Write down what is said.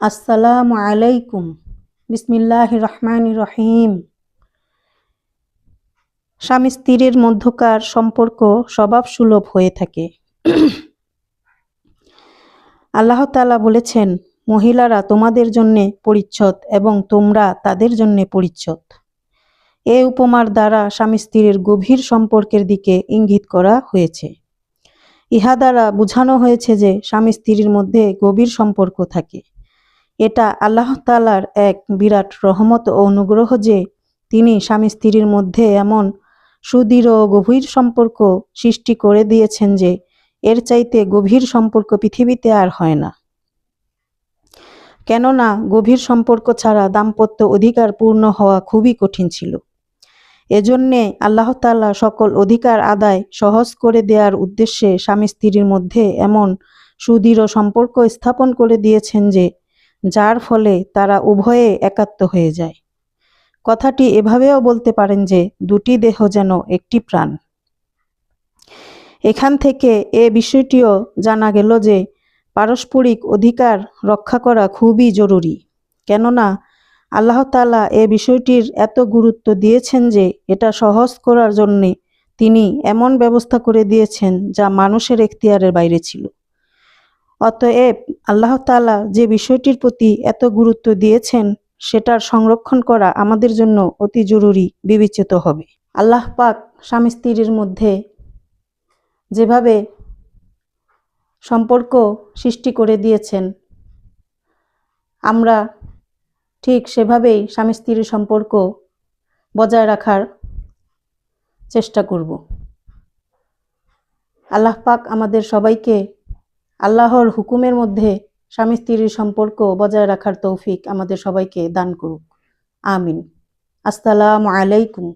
আসসালামু আলাইকুম। বিসমিল্লাহ রহমান রহিম। স্বামী স্ত্রীর মধ্যকার সম্পর্ক স্বভাব সুলভ হয়ে থাকে। আল্লাহ তাআলা বলেছেন, মহিলারা তোমাদের জন্যে পরিচ্ছদ এবং তোমরা তাদের জন্যে পরিচ্ছদ। এ উপমার দ্বারা স্বামী স্ত্রীর গভীর সম্পর্কের দিকে ইঙ্গিত করা হয়েছে। ইহা দ্বারা বোঝানো হয়েছে যে স্বামী স্ত্রীর মধ্যে গভীর সম্পর্ক থাকে। এটা আল্লাহ তালার এক বিরাট রহমত ও অনুগ্রহ যে তিনি স্বামী স্ত্রীর মধ্যে এমন সুদৃঢ় ও গভীর সম্পর্ক সৃষ্টি করে দিয়েছেন যে এর চাইতে গভীর সম্পর্ক পৃথিবীতে আর হয় না। কেননা গভীর সম্পর্ক ছাড়া দাম্পত্য অধিকার পূর্ণ হওয়া খুবই কঠিন ছিল। এজন্যে আল্লাহ তাল্লাহ সকল অধিকার আদায় সহজ করে দেওয়ার উদ্দেশ্যে স্বামী স্ত্রীর মধ্যে এমন সুদৃঢ় সম্পর্ক স্থাপন করে দিয়েছেন যে যার ফলে তারা উভয়ে একাত্ম হয়ে যায়। কথাটি এভাবেও বলতে পারেন যে, দুটি দেহ যেন একটি প্রাণ। এখান থেকে এ বিষয়টিও জানা গেল যে, পারস্পরিক অধিকার রক্ষা করা খুবই জরুরি। কেননা, আল্লাহ তালা এ বিষয়টির এত গুরুত্ব দিয়েছেন যে, এটা সহজ করার জন্যে তিনি এমন ব্যবস্থা করে দিয়েছেন যা মানুষের এখতিয়ারের বাইরে ছিল। অতএব আল্লাহ তালা যে বিষয়টির প্রতি এত গুরুত্ব দিয়েছেন, সেটার সংরক্ষণ করা আমাদের জন্য অতি জরুরি, বিবেচিত হবে। আল্লাহ পাক স্বামী স্ত্রীর মধ্যে যেভাবে সম্পর্ক সৃষ্টি করে দিয়েছেন, আমরা ঠিক সেভাবেই স্বামী স্ত্রীর সম্পর্ক বজায় রাখার চেষ্টা করব। আল্লাহ পাক আমাদের সবাইকে আল্লাহর হুকুমের মধ্যে স্বামী স্ত্রীর সম্পর্ক বজায় রাখার তৌফিক আমাদের সবাইকে দান করুক। আমিন। আসসালামু আলাইকুম।